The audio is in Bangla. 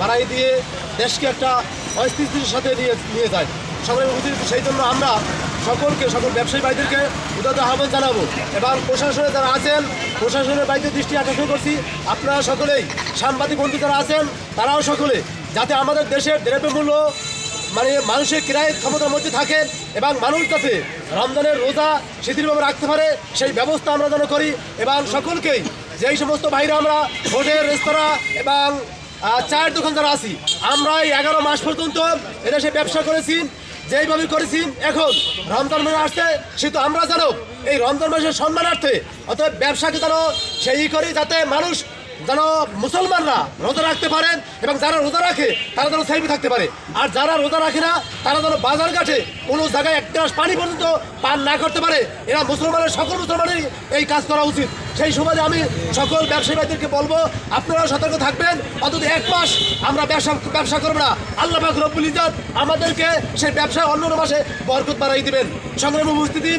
বাড়াই দিয়ে দেশকে একটা অস্থিতির সাথে নিয়ে নিয়ে যায়। সকলের উচিত সেই জন্য আমরা সকলকে, সকল ব্যবসায়ী ভাইদেরকে উদাত আহ্বান জানাব। এবং প্রশাসনে যারা আছেন, প্রশাসনের বাইরে দৃষ্টি আকর্ষণ করছি। আপনারা সকলেই, সাংবাদিক বন্ধু যারা আছেন, তারাও সকলে, যাতে আমাদের দেশের দ্রব্যমূল্য মানে মানুষের ক্রয় ক্ষমতার মধ্যে থাকে এবং মানুষ যাতে রমজানের রোজা শিথিলভাবে রাখতে পারে, সেই ব্যবস্থা আমরা যেন করি। এবং সকলকেই, যেই সমস্ত বাইরে আমরা হোটেল, রেস্তোরাঁ এবং চায়ের দোকান যারা আছি আমরা এই এগারো মাস পর্যন্ত এদেশে ব্যবসা করেছি, যেইভাবে করেছি, এখন রমজান মাস আসছে তো আমরা জানো এই রমজান মাসের সম্মানার্থে অতএব ব্যবসাকে যেন সেই করে যাতে মানুষ যেন মুসলমানরা রোজা রাখতে পারেন এবং যারা রোজা রাখে, তারা যেন সেলফি থাকতে পারে। আর যারা রোজা রাখে না, তারা যেন বাজার ঘাটে কোনো জায়গায় এক গ্লাস পানি পর্যন্ত পান না করতে পারে। এরা মুসলমানের, সকল মুসলমানেরই এই কাজ করা উচিত। সেই সময় আমি সকল ব্যবসায়ী ভাইদেরকে বলব আপনারা সতর্ক থাকবেন। অন্তত এক মাস আমরা ব্যবসা ব্যবসা করব না। আল্লাহ রব্বুল ইজাত আমাদেরকে সেই ব্যবসায় অন্য মাসে বরকত বাড়াই দিবেন। সংগ্রাম উপস্থিতি